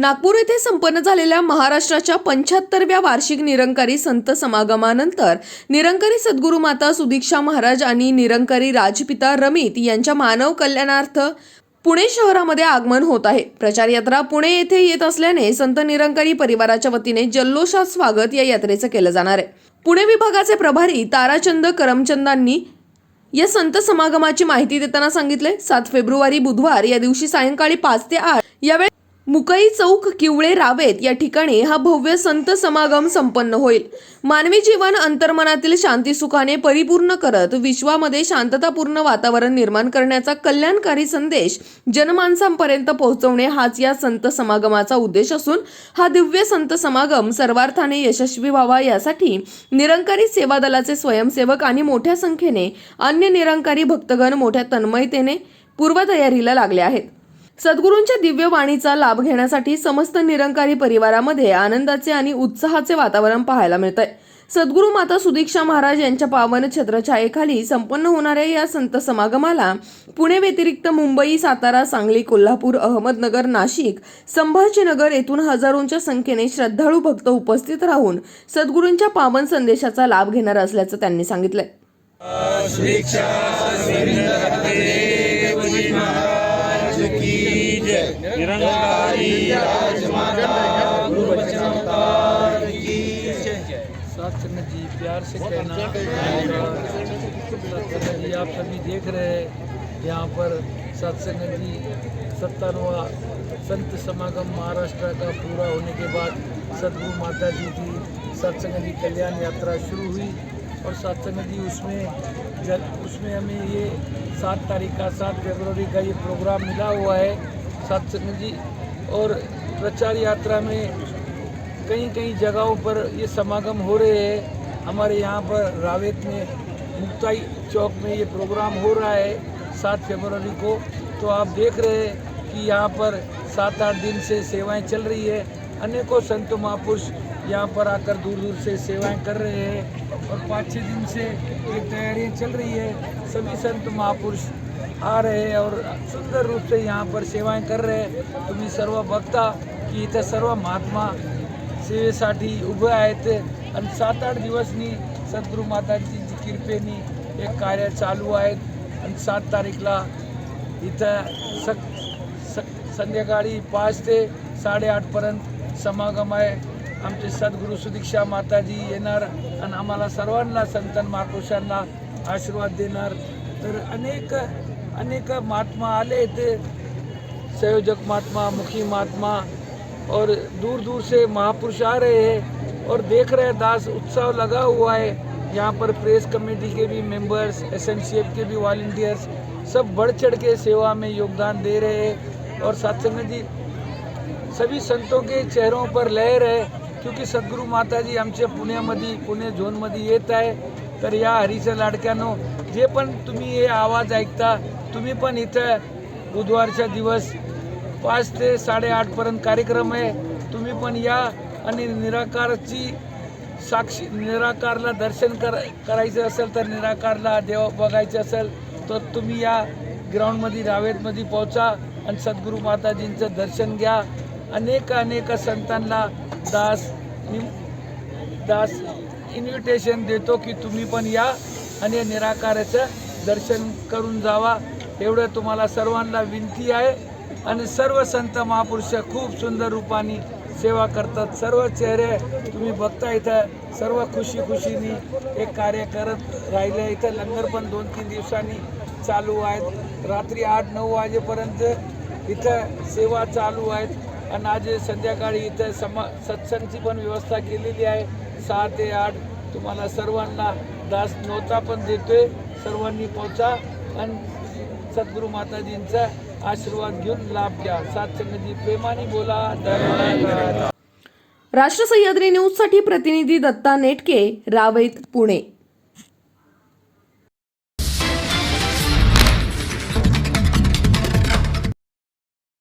नागपूर येथे संपन्न झालेल्या महाराष्ट्राच्या पंच्याहत्तरव्या वार्षिक निरंकारी संत समागमानंतर निरंकारी सद्गुरू माता सुदीक्षा महाराज आणि निरंकारी राजपिता रमित यांच्या मानव कल्याणार्थ पुणे शहरामध्ये आगमन होत आहे. प्रचार यात्रा पुणे येथे येत असल्याने संत निरंकारी परिवाराच्या वतीने जल्लोषात स्वागत या यात्रेचं केलं जाणार आहे. पुणे विभागाचे प्रभारी ताराचंद करमचंदांनी या संत समागमाची माहिती देताना सांगितले. सात फेब्रुवारी बुधवार या दिवशी सायंकाळी पाच ते आठ यावेळी मुकई चौक किवळे रावेत या ठिकाणी हा भव्य संत समागम संपन्न होईल. मानवी जीवन अंतर्मनातील शांती सुखाने परिपूर्ण करत विश्वामध्ये शांततापूर्ण वातावरण निर्माण करण्याचा कल्याणकारी संदेश जनमानसांपर्यंत पोहोचवणे हाच या संत समागमाचा उद्देश असून हा दिव्य संत समागम सर्वार्थाने यशस्वी व्हावा यासाठी निरंकारी सेवा दलाचे स्वयंसेवक आणि मोठ्या संख्येने अन्य निरंकारी भक्तगण मोठ्या तन्मयतेने पूर्वतयारीला लागले आहेत. सद्गुरूंच्या दिव्य वाणीचा लाभ घेण्यासाठी समस्त निरंकारी परिवारामध्ये आनंदाचे आणि उत्साहाचे वातावरण पाहायला मिळतंय. सद्गुरू माता सुदीक्षा महाराज यांच्या पावन छत्रछायेखाली संपन्न होणाऱ्या या संत समागमाला पुणे व्यतिरिक्त मुंबई सातारा सांगली कोल्हापूर अहमदनगर नाशिक संभाजीनगर येथून हजारोंच्या संख्येने श्रद्धाळू भक्त उपस्थित राहून सद्गुरूंच्या पावन संदेशाचा लाभ घेणार असल्याचं त्यांनी सांगितलंय. जी प्यार से कहना जी आप सभी देख रहे हैं यहाँ पर सत्संग जी सत्तानवा संत समागम महाराष्ट्र का पूरा होने के बाद सदगुरु माता जी की सत्संग जी कल्याण यात्रा शुरू हुई और सत्संग जी उसमें जल उसमें हमें ये सात तारीख का सात फरवरी का ये प्रोग्राम मिला हुआ है। सत्संग जी। और प्रचार यात्रा में कई कई जगहों पर ये समागम हो रहे हैं। हमारे यहाँ पर रावेत में मुक्ताई चौक में ये प्रोग्राम हो रहा है सात फरवरी को। तो आप देख रहे हैं कि यहाँ पर सात आठ दिन से सेवाएँ चल रही है। अनेकों संत महापुरुष यहाँ पर आकर दूर दूर से सेवाएँ कर रहे हैं। और पाँच छः दिन से ये तैयारियाँ चल रही है। सभी संत महापुरुष आ रहे हैं और सुंदर रूप से यहाँ पर सेवाएं कर रहे हैं। तुम्ही सर्व बघता की इथं सर्व महात्मा सेवेसाठी उभे आहेत आणि सात आठ दिवसनी सद्गुरू माताजी कृपेनी हे कार्य चालू आहेत आणि सात तारीखला इथं सक सक संध्याकाळी पाच ते साडेआठपर्यंत समागम आहे. आमचे सद्गुरू सुदीक्षा माताजी येणार आणि आम्हाला सर्वांना संतन महापुरुषांना आशीर्वाद देणार. तर अनेक अनेक महात्मा आले ते संयोजक महात्मा मुखी महात्मा और दूर दूर से महापुरुष आ रहे हैं और देख रहे हैं दास उत्सव लगा हुआ है। यहाँ पर प्रेस कमेटी के भी मेंबर्स एस के भी वॉल्टियर्स सब बढ़ चढ़ के सेवा में योगदान दे रहे हैं। और सत्संग जी सभी संतों के चेहरों पर लहर है क्योंकि सद्गुरू माता जी आमच्या पुण्यामध्ये पुणे झोनमध्ये येत आहे तर या हरीच्या लाडक्यानो जे पण तुम्ही हे आवाज ऐकता तुम्ही पण इथं बुधवारच्या दिवस पाच ते साडेआठपर्यंत कार्यक्रम आहे. तुम्ही पण या आणि निराकारची साक्षी निराकारला दर्शन कर करायचं असेल तर निराकारला देव बघायचं असेल तर तुम्ही या ग्राउंडमध्ये रावेतमध्ये पोहोचा आणि सद्गुरू माताजींचं दर्शन घ्या. अनेक अनेक संतांना दास दास इन्व्हिटेशन देतो की तुम्ही पण या आणि निराकाराचं दर्शन करून जावा. एवढं तुम्हाला सर्वांना विनंती आहे. आणि सर्व संत महापुरुष खूप सुंदर रूपाने सेवा करतात. सर्व चेहरे तुम्ही बघता इथं सर्व खुशी खुशीनी एक कार्य करत राहिले. इथं लंगर पण दोन तीन दिवसांनी चालू आहेत. रात्री आठ नऊ वाजेपर्यंत इथं सेवा चालू आहेत. आणि आज संध्याकाळी इथं समा सत्संगची पण व्यवस्था केलेली आहे. सहा ते आठ तुम्हाला सर्वांना दास नोता पण देतोय. सर्वांनी पोचा. आणि सद्गुरू माताजींचा आशीर्वाद घेऊन लाभ घ्या. सातसंगजी प्रेमाने बोला राष्ट्र सह्याद्री न्यूजसाठी प्रतिनिधी दत्ता नेटके रावेत पुणे.